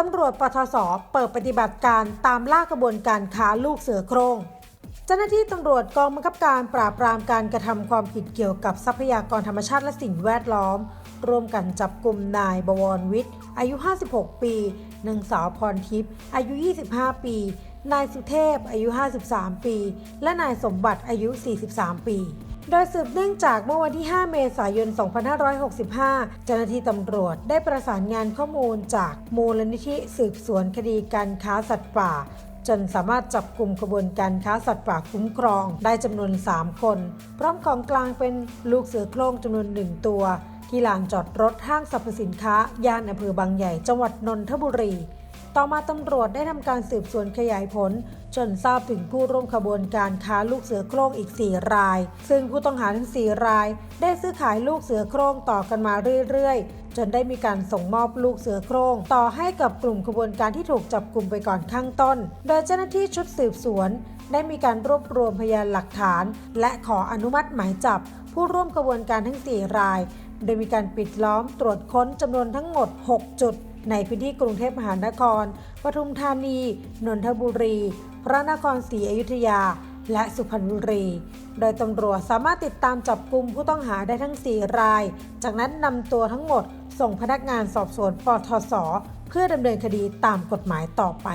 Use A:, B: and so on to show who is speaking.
A: ตำรวจปทศเปิดปฏิบัติการตามล่ากระบวนการค้าลูกเสือโครง เจ้าหน้าที่ตำรวจกองบังคับการปราบปรามการกระทำความผิดเกี่ยวกับทรัพยากรธรรมชาติและสิ่งแวดล้อม ร่วมกันจับกลุ่มนายบวรวิทย์ อายุ 56 ปีนางสาวพรทิพย์อายุ 25 ปี นายสุเทพอายุ 53 ปี และนายสมบัติอายุ 43 ปี โดยสืบเนื่องจากเมื่อวันที่ 5 เมษายน 2565 เจ้าหน้าที่ตำรวจได้ประสานงานข้อมูลจากมูลนิธิสืบสวนคดีการค้าสัตว์ป่า จนสามารถจับกลุ่มขบวนการค้าสัตว์ป่าคุ้มครองได้จำนวน 3 คน พร้อมของกลางเป็นลูกเสือโคร่งจำนวนหนึ่งตัว ที่ลานจอดรถห้างสรรพสินค้าย่านอำเภอบางใหญ่จังหวัดนนทบุรี ต่อมาตำรวจได้ทำการสืบสวนขยายผล จนทราบถึงผู้ร่วมขบวนการค้าลูกเสือโคร่งอีก 4 ราย ซึ่งผู้ต้องหาทั้ง 4 ราย ได้ซื้อขายลูกเสือโคร่งต่อกันมาเรื่อยๆ จนได้มีการส่งมอบลูกเสือโคร่งต่อให้กับกลุ่มขบวนการที่ถูกจับกลุ่มไปก่อนข้างต้น โดยเจ้าหน้าที่ชุดสืบสวน ได้มีการรวบรวมพยานหลักฐาน และขออนุมัติหมายจับ ผู้ร่วมกระบวนการทั้ง 4 ราย โดยมีการปิดล้อมตรวจค้นจำนวนทั้งหมด 6 จุด ในพื้นที่กรุงเทพมหานคร ปทุมธานี นนทบุรี พระนครศรีอยุธยา และสุพรรณบุรี โดยตำรวจสามารถติดตามจับกลุ่มผู้ต้องหาได้ทั้ง 4 ราย จากนั้นนำตัวทั้งหมด ส่งพนักงานสอบสวนปทศเพื่อดำเนินคดีตามกฎหมายต่อไป